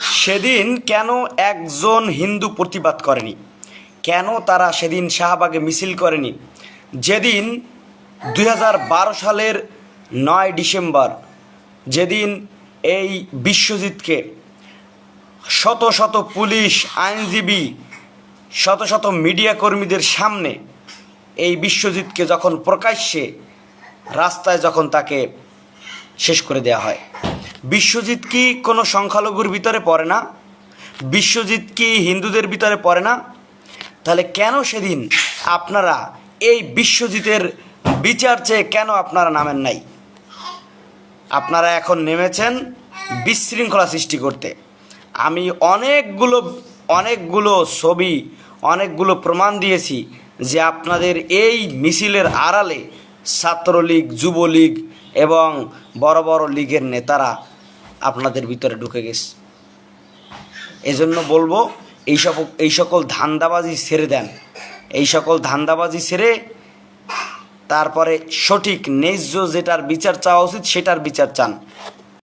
সেদিন কেন একজন হিন্দু প্রতিবাদ করেনি? কেন তারা সেদিন শাহবাগে মিছিল করেনি? যেদিন দু হাজার বারো সালের নয় ডিসেম্বর, যেদিন এই বিশ্বজিৎকে শত শত পুলিশ আইনজীবী, শত শত মিডিয়া কর্মীদের সামনে এই বিশ্বজিৎকে যখন প্রকাশ্যে রাস্তায় যখন তাকে শেষ করে দেওয়া হয়। বিশ্বজিৎ কি কোনো সংখ্যালঘুর ভিতরে পড়ে না? বিশ্বজিৎ কি হিন্দুদের ভিতরে পড়ে না? তাহলে কেন সেদিন আপনারা এই বিশ্বজিতের বিচার চেয়ে কেন আপনারা নামেন নাই? আপনারা এখন নেমেছেন বিশৃঙ্খলা সৃষ্টি করতে। আমি অনেকগুলো অনেকগুলো ছবি, অনেকগুলো প্রমাণ দিয়েছি যে আপনাদের এই মিছিলের আড়ালে ছাত্রলীগ, যুবলীগ এবং বড় বড় লীগের নেতারা আপনাদের ভিতরে ঢুকে গেছে। এজন্য বলব, এই সব, এই সকল ধান্দাবাজি ছেড়ে দেন। এই সকল ধান্দাবাজি ছেড়ে তারপরে সঠিক, ন্যায্য যেটার বিচার চাওয়া উচিত, সেটার বিচার চান।